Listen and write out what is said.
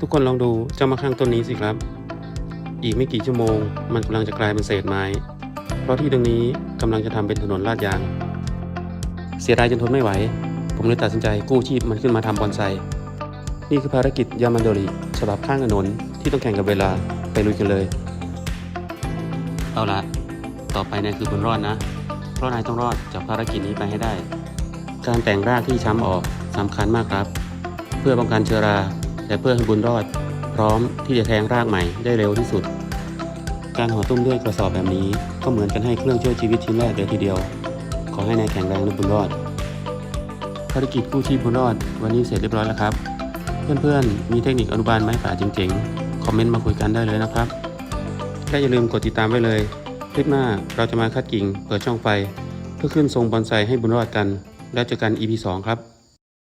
ทุกคนลองดูเจ้ามะข้างต้นนี้สิครับ อีกไม่กี่ชั่วโมง มันกำลังจะกลายเป็นเศษไม้ เพราะที่ตรงนี้กำลังจะทำเป็นถนนลาดยาง เสียดายจนทนไม่ไหว ผมเลยตัดสินใจกู้ชีพมันขึ้นมาทำบอนไซ นี่คือภารกิจยามันโดริฉบับข้างถนนที่ต้องแข่งกับเวลาไปลุยกันเลย เอาละต่อไปนายคือบุญรอดนะ เพราะนายต้องรอดจากภารกิจนี้ไปให้ได้ การแต่งรากที่ช้ำออกสำคัญมากครับ เพื่อป้องกันเชื้อรา และเพื่อให้บุญรอดพร้อมที่จะแทงรากใหม่ได้เร็วที่สุด การห่อตุ้มด้วยกระสอบแบบนี้ก็เหมือนกันให้เครื่องช่วยชีวิตชิ้นแรกเลยทีเดียว ขอให้นายแข็งแรงและบุญรอด ภารกิจกู้ชีพบุญรอด วันนี้เสร็จเรียบร้อยแล้วครับ เพื่อนๆ มีเทคนิคอนุบาลไม้ป่าจริงๆ คอมเมนต์มาคุยกันได้เลยนะครับและอย่าลืมกดติดตามไว้เลย คลิปหน้าเราจะมาคัดกิ่งเปิดช่องไฟ เพื่อขึ้นทรงบอนไซให้บุญรอดกัน แล้วเจอกัน EP 2 ครับ